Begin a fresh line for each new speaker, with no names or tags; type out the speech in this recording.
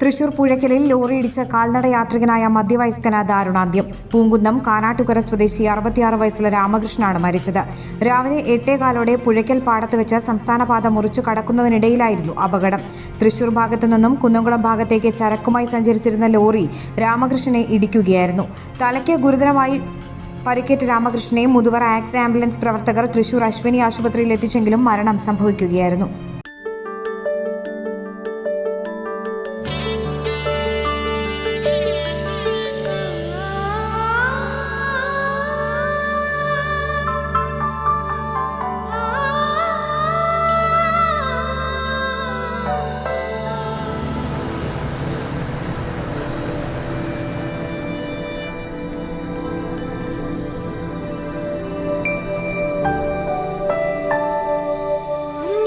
തൃശൂർ പുഴയ്ക്കലിൽ ലോറിയിടിച്ച് കാൽനട യാത്രികനായ മധ്യവയസ്കന് ദാരുണാന്ത്യം. പൂങ്കുന്നം കാനാട്ടുകര സ്വദേശി അറുപത്തിയാറ് വയസ്സുള്ള രാമകൃഷ്ണനാണ് മരിച്ചത്. രാവിലെ എട്ടേകാലോടെ പുഴയ്ക്കൽ പാടത്ത് വെച്ച് സംസ്ഥാനപാത മുറിച്ചു കടക്കുന്നതിനിടയിലായിരുന്നു അപകടം. തൃശൂർ ഭാഗത്തു നിന്നും കുന്നംകുളം ഭാഗത്തേക്ക് ചരക്കുമായി സഞ്ചരിച്ചിരുന്ന ലോറി രാമകൃഷ്ണനെ ഇടിക്കുകയായിരുന്നു. തലയ്ക്ക് ഗുരുതരമായി പരിക്കേറ്റ രാമകൃഷ്ണനെ മുതുവർ ആക്സ് ആംബുലൻസ് പ്രവർത്തകർ തൃശൂർ അശ്വിനി ആശുപത്രിയിൽ എത്തിച്ചെങ്കിലും മരണം സംഭവിക്കുകയായിരുന്നു.